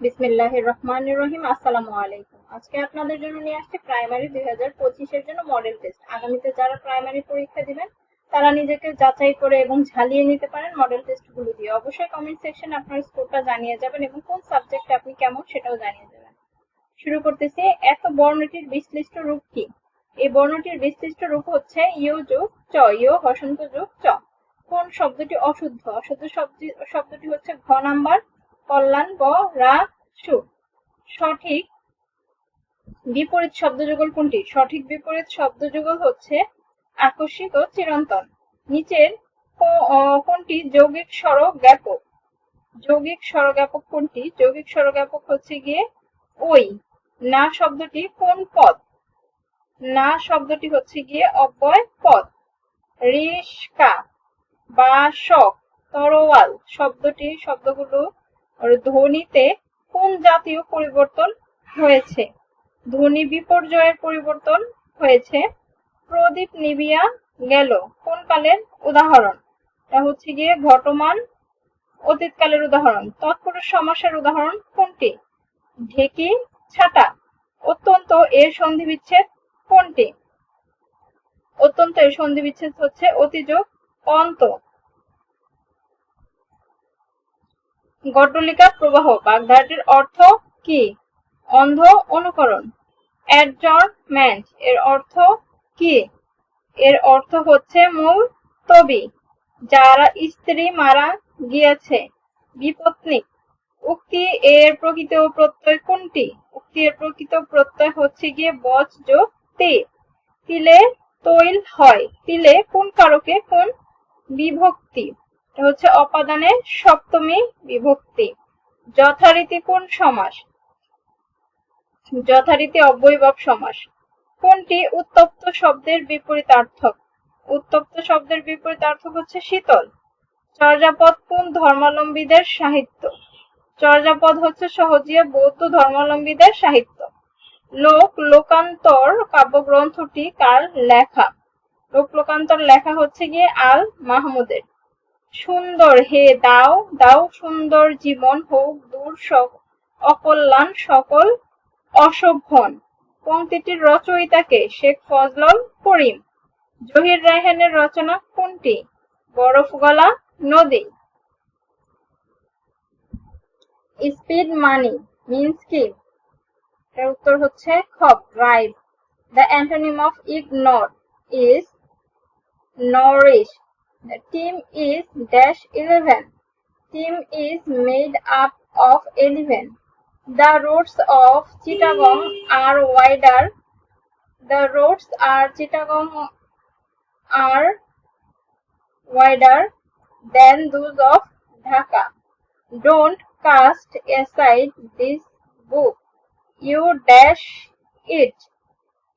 বিসমিল্লাহ রহমান রহিম আসসালামু আলাইকুম। আজকে আপনাদের জন্য নিয়ে আসছে প্রাইমারি দুই হাজার পঁচিশের জন্য মডেল টেস্ট। আগামীতে যারা প্রাইমারি পরীক্ষা দিবেন, তারা নিজেকে যাচাই করে এবং ঝালিয়ে নিতে পারেন মডেল দিয়ে। অবশ্যই কমেন্ট আপনার স্কোরটা জানিয়ে যাবেন এবং কোন সাবজেক্টে আপনি কেমন সেটাও জানিয়ে শুরু করতেছি, এত বর্ণটির বিশ্লিষ্ট রূপ কি? এই বর্ণটির বিশ্লিষ্ট রূপ হচ্ছে ইউ যোগ চ ইউ হসন্ত যোগ চ। কোন শব্দটি অশুদ্ধ? অশুদ্ধ শব্দ- শব্দটি হচ্ছে ঘ নাম্বার কল্যাণ, ব, রা, সু। সঠিক বিপরীত শব্দযুগল কোনটি? সঠিক বিপরীত শব্দযুগল হচ্ছে আকস্মিক ও চিরন্তন। নিচের কোনটি? যৌগিক স্বরক জ্ঞাপক যৌগিক স্বরজ্ঞাপক কোনটি? যৌগিক স্বরজ্ঞাপক হচ্ছে গিয়ে ওই। না শব্দটি কোন পদ? না শব্দটি হচ্ছে গিয়ে অব্যয় পদ। রিস্কা বাসক তরোয়াল। শব্দটি, শব্দগুলো ধ্বনিতে কোন জাতীয় পরিবর্তন হয়েছে? ধ্বনি বিপর্যয়ের পরিবর্তন হয়েছে। প্রদীপ নিবিয়া গেল। কোন কালের উদাহরণ? এটা হচ্ছে গিয়ে ঘটমান অতীতকালের উদাহরণ। তৎপুরুষ সমাসের উদাহরণ কোনটি? ঢেকি ছাটা। অত্যন্ত এর সন্ধি বিচ্ছেদ কোনটি? অত্যন্ত এর সন্ধি বিচ্ছেদ হচ্ছে অতিযোগ, অন্ত। গড্ডলিকা প্রবাহ, বাগধারাটির অর্থ কি? অন্ধ অনুকরণ। অ্যাডজর্নমেন্ট, এর অর্থ কি? এর অর্থ হচ্ছে মূল তবি, যারা স্ত্রী মারা গিয়েছে। বিপত্নিক উক্তি এর প্রকৃত প্রত্যয় কোনটি? উক্তি এর প্রকৃত প্রত্যয় হচ্ছে গিয়ে বচ যোগ তে তিলে তৈল হয়। তিলে কোন কারকে? কোন বিভক্তি? হচ্ছে অপাদানের সপ্তমী বিভক্তি। যথারীতি কোন সমাস? যথারীতি অব্যয়ভাব সমাস। কোনটি উত্তপ্ত শব্দের বিপরীতার্থক উত্তপ্ত শব্দের বিপরীতার্থক হচ্ছে শীতল। চর্যাপদ কোন ধর্মাবলম্বীদের সাহিত্য? চর্যাপদ হচ্ছে সহজিয়া বৌদ্ধ ধর্মাবলম্বীদের সাহিত্য। লোক, লোকান্তর কাব্যগ্রন্থটি কার লেখা? লোক, লোকান্তর লেখা হচ্ছে গিয়ে আল মাহমুদের। সুন্দর, হে দাও দাও সুন্দর জীবন হোক, দূর অকল্যাণ সকল অশোভন পংক্তিটির রচয়িতাকে শেখ ফজলল করিম। জহির রায়হানের রচনা কোনটি? বরফ গলা নদী। স্পিড মানি মিন্স কি? এর উত্তর হচ্ছে খব right. The antonym of ignore is nourish. The team is dash 11. Team is made up of 11. The roads of Chittagong are wider. The roads are Chittagong are wider than those of Dhaka. Don't cast aside this book. You dash it.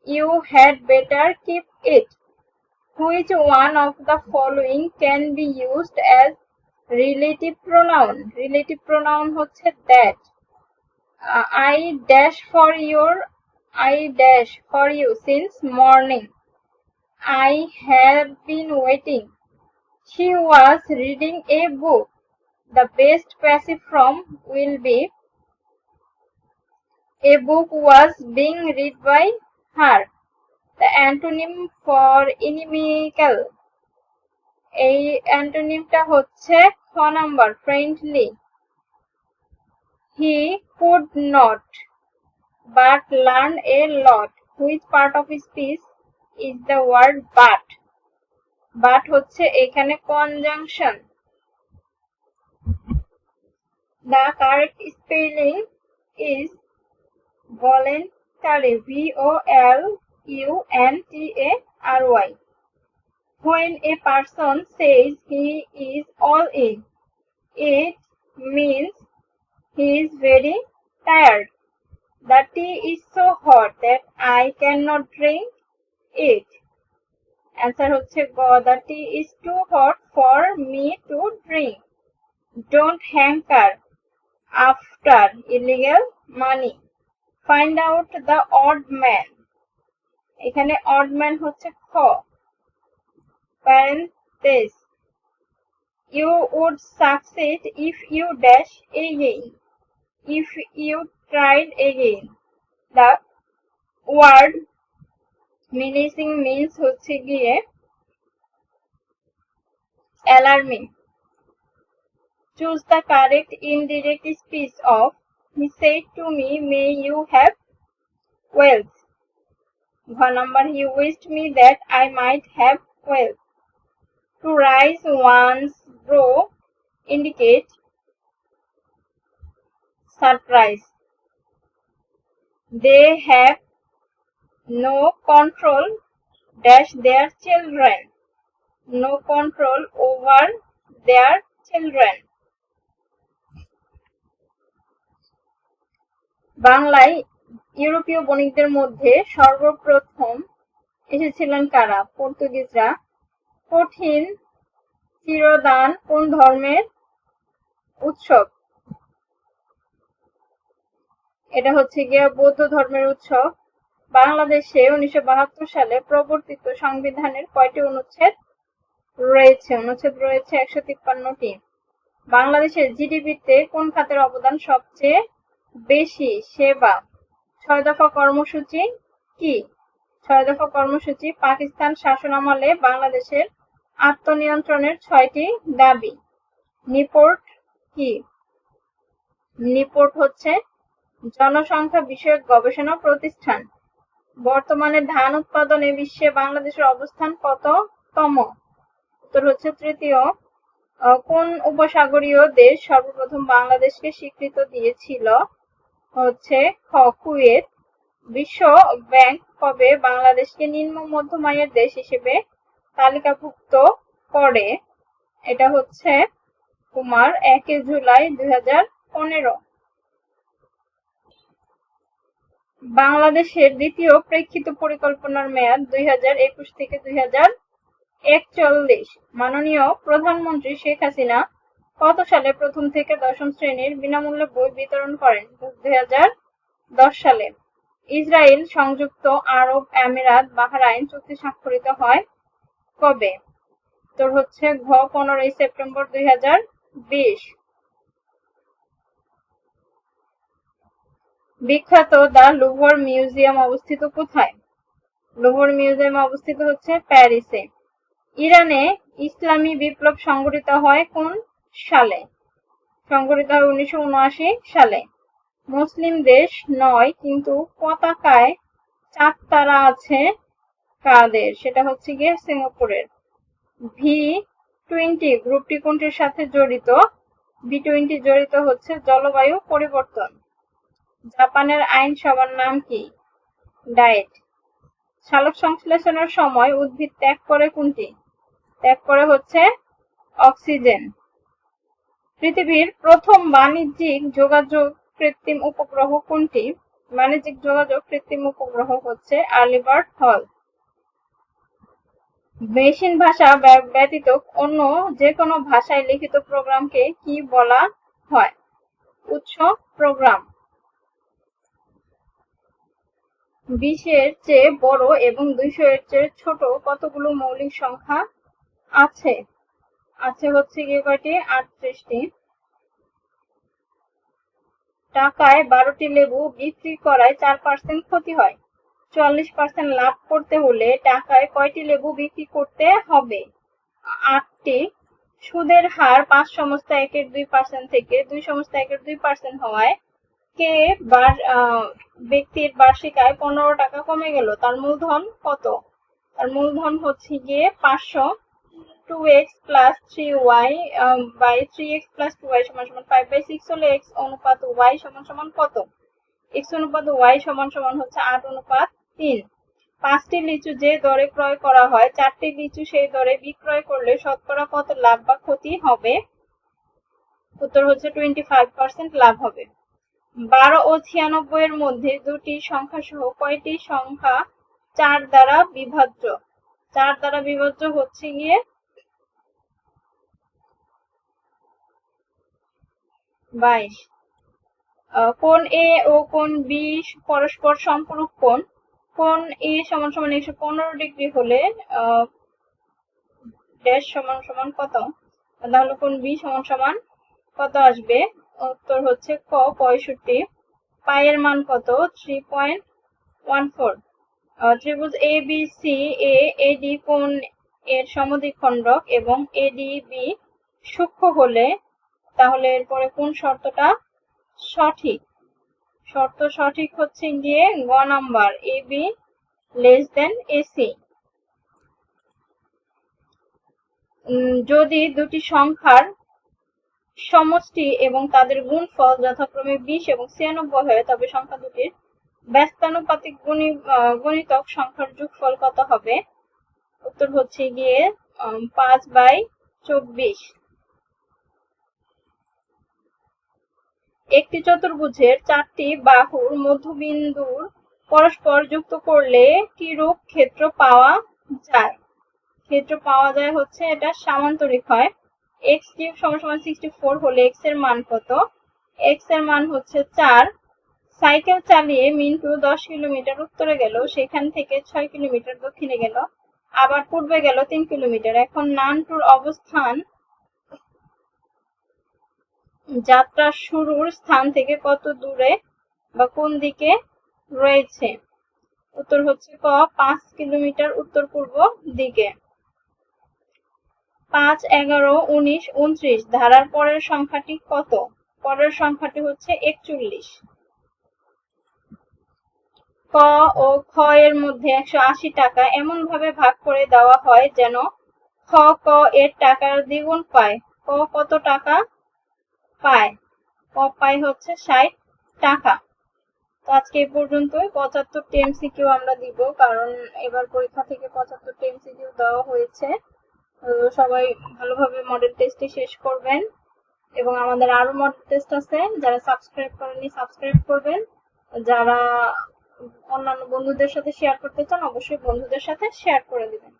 You had better keep it. Which one of the following can be used as relative pronoun? Relative pronoun হচ্ছে that. Uh, I dash for your I dash for you since morning. I have been waiting. She was reading a book. The best passive form will be a book was being read by her. The antonym for inimical. এই অ্যান্টোনিমটা হচ্ছে খ number friendly he could not but learn a lot which part of speech is the word but but হচ্ছে এখানে conjunction the correct spelling is voluntary V O L U N T A R Y. When a person says he is all in, it means he is very tired. The tea is so hot that I cannot drink it. Answer হচ্ছে গ The tea is too hot for me to drink. Don't hanker after illegal money. Find out the odd man. এখানে odd man হচ্ছে খ। Parentheses you would succeed if you dash again if you tried again the word menacing means হচ্ছে গিয়ে alarming choose the correct indirect speech of he to me may you have wealth one number he wished me that i might have wealth to rise one's brow indicate surprise they have no control dash their children no control over their children বাংলায় ইউরোপীয় বণিকদের মধ্যে সর্বপ্রথম এসেছিলেন কারা? পর্তুগিজরা। কঠিন চিরদান কোন ধর্মের উৎসব? এটা হচ্ছে গিয়ে বৌদ্ধ ধর্মের উৎসব। বাংলাদেশে উনিশশো বাহাত্তর সালে প্রবর্তিত সংবিধানের কয়টি অনুচ্ছেদ রয়েছে? অনুচ্ছেদ রয়েছে একশো তিপ্পান্নটি। বাংলাদেশের জিডিপিতে কোন খাতের অবদান সবচেয়ে বেশি? সেবা। ছয় দফা কর্মসূচি কি? ছয় দফা কর্মসূচি, পাকিস্তান শাসনামলে বাংলাদেশের আত্মনিয়ন্ত্রণের ছয়টি দাবি। নিপোর্ট কি? নিপোর্ট হচ্ছে জনসংখ্যা বিষয়ক গবেষণা প্রতিষ্ঠান। বর্তমানে ধান উৎপাদনে বিশ্বে বাংলাদেশের অবস্থান কততম? উত্তর হচ্ছে তৃতীয়। কোন উপসাগরীয় দেশ সর্বপ্রথম বাংলাদেশকে স্বীকৃত দিয়েছিল? হচ্ছে খ, কুয়েত বিশ্ব ব্যাংক কবে বাংলাদেশকে নিম্ন মধ্যম আয়ের দেশ হিসেবে তালিকাভুক্ত করে? এটা হচ্ছে তোমার একে জুলাই দুই হাজার পনেরো। বাংলাদেশের দ্বিতীয় প্রেক্ষিত পরিকল্পনার মেয়াদ দুই হাজার একুশ থেকে দুই হাজার একচল্লিশ। মাননীয় প্রধানমন্ত্রী শেখ হাসিনা কত সালে প্রথম থেকে দশম শ্রেণির বিনামূল্যে বই বিতরণ করেন? দুই হাজার দশ সালে। ইসরায়েল সংযুক্ত আরব আমিরাত বাহরাইন চুক্তি স্বাক্ষরিত হয় কবে? তোর হচ্ছে ঘ, পনেরোই সেপ্টেম্বর দুই হাজার বিশ। বিখ্যাত দ্য লুভর মিউজিয়াম অবস্থিত কোথায়? লুভর মিউজিয়াম অবস্থিত হচ্ছে প্যারিসে। ইরানে ইসলামী বিপ্লব সংঘটিত হয় কোন সালে। সংঘটিত হয় উনিশশো উনআশি সালে। মুসলিম দেশ নয়, কিন্তু পতাকায় চার তারা আছে কাদের, সেটা হচ্ছে গিয়ে সিঙ্গাপুরের। ভি টোয়েন্টি গ্রুপটি কোনটির সাথে জড়িত? ভি টোয়েন্টি জড়িত হচ্ছে জলবায়ু পরিবর্তন। জাপানের আইনসভার নাম কি? ডায়েট। সালোক সংশ্লেষণের সময় উদ্ভিদ ত্যাগ করে কোনটি? ত্যাগ করে হচ্ছে অক্সিজেন। পৃথিবীর প্রথম বাণিজ্যিক যোগাযোগ কৃত্রিম উপগ্রহ কোনটি? বাণিজ্যিক যোগাযোগ কৃত্রিম উপগ্রহ হচ্ছে আর্লিবার্ট হল। মেশিন ভাষা ব্য- ব্যতীত অন্য যে কোনো ভাষায় লিখিত প্রোগ্রামকে কি বলা হয়? উৎস প্রোগ্রাম। বিশের চেয়ে বড় এবং দুইশো এর চেয়ে ছোট কতগুলো মৌলিক সংখ্যা আছে? আছে হচ্ছে গিয়ে কয়টি? আটত্রিশটি। টাকায় বারোটি লেবু বিক্রি করায় চার পার্সেন্ট ক্ষতি হয়। চল্লিশ পার্সেন্ট লাভ করতে হলে টাকায় কয়টি লেবু বিক্রি করতে হবে? আটটি। সুদের হার পাঁচ সমস্ত একের দুই পার্সেন্ট থেকে দুই সমস্ত একের দুই পার্সেন্ট হওয়ায় কে ব্যক্তির বার্ষিক আয় পনেরো টাকা কমে গেল? তার মূলধন কত? তার মূলধন হচ্ছে গিয়ে পাঁচশো two X plus three Y by three X plus two Y সমান সমান ফাইভ বাই সিক্স হলে এক্স অনুপাত ওয়াই সমান সমান কত? এক্স অনুপাত ওয়াই সমান সমান হচ্ছে আট অনুপাত তিন। পাঁচটি লিচু যে দরে ক্রয় করা হয়, চারটি লিচু সেই দরে বিক্রয় করলে শতকরা কত লাভ বা ক্ষতি হবে? উত্তর হচ্ছে টোয়েন্টি ফাইভ পার্সেন্ট লাভ হবে। বারো ও ছিয়ানব্বই এর মধ্যে দুটি সংখ্যা সহ কয়টি সংখ্যা চার দ্বারা বিভাজ্য চার দ্বারা বিভাজ্য হচ্ছে গিয়ে বাইশ কোন এ ও কোন বি পরস্পর সম্পূরক কোণ? কোন এ সমান সমান একশো পনেরো ডিগ্রি হলে ড্যাশ সমান সমান কত? তাহলে কোন বি সমান সমান কত আসবে? উত্তর হচ্ছে ক, পঁয়ষট্টি। পায়ের মান কত? Three point one four. ত্রিভুজ এ, বি, সি, এ এডি কোন এর সমদ্বিখণ্ডক এবং এডি বি সূক্ষ্ম হলে তাহলে এরপরে কোন শর্তটা? সঠিক। শর্ত সঠিক হচ্ছে গিয়ে গ number, A, B less than AC যদি দুটি সংখ্যার সমষ্টি এবং তাদের গুণফল যথাক্রমে বিশ এবং ছিয়ানব্বই হয়, তবে সংখ্যা দুটির ব্যস্তানুপাতিক গুণি গুণিতক সংখ্যার যোগফল কত হবে? উত্তর হচ্ছে গিয়ে পাঁচ বাই চব্বিশ। একটি চতুর্ভুজের চারটি বাহুর মধ্যবিন্দুর পরস্পর যুক্ত করলে কি রূপ ক্ষেত্র পাওয়া যায়? ক্ষেত্র পাওয়া যায় হচ্ছে এটা সামান্তরিক হয়। এক্স কিউব সমান সিক্সটি ফোর হলে এক্সের মান কত? এক্সের মান হচ্ছে চার। সাইকেল চালিয়ে মিন্টু দশ কিলোমিটার উত্তরে গেল, সেখান থেকে ছয় কিলোমিটার দক্ষিণে গেল, আবার পূর্বে গেল তিন কিলোমিটার। এখন নানটুর অবস্থান যাত্রা শুরুর স্থান থেকে কত দূরে বা কোন দিকে রয়েছে? উত্তর হচ্ছে ক, পাঁচ কিলোমিটার উত্তর পূর্ব দিকে। পাঁচ, এগারো, উনিশ, উনত্রিশ, ধারার পরের সংখ্যাটি কত? পরের সংখ্যাটি হচ্ছে একচল্লিশ। ক ও খ এর মধ্যে একশো আশি টাকা এমন ভাবে ভাগ করে দেওয়া হয় যেন খ, ক এর টাকার দ্বিগুণ পায়। ক কত টাকা? পায়। পায় হচ্ছে ষাট টাকা। তো আজকে এই পর্যন্তই। পঁচাত্তরটি এমসিকিউ আমরা দিব, কারণ এবার পরীক্ষা থেকে পঁচাত্তরটি এমসিকিউ দেওয়া হয়েছে। তো সবাই ভালোভাবে মডেল টেস্টটি শেষ করবেন। এবং আমাদের আরও মডেল টেস্ট আছে, যারা সাবস্ক্রাইব করেননি সাবস্ক্রাইব করবেন। যারা অন্যান্য বন্ধুদের সাথে শেয়ার করতে চান, অবশ্যই বন্ধুদের সাথে শেয়ার করে দিবেন।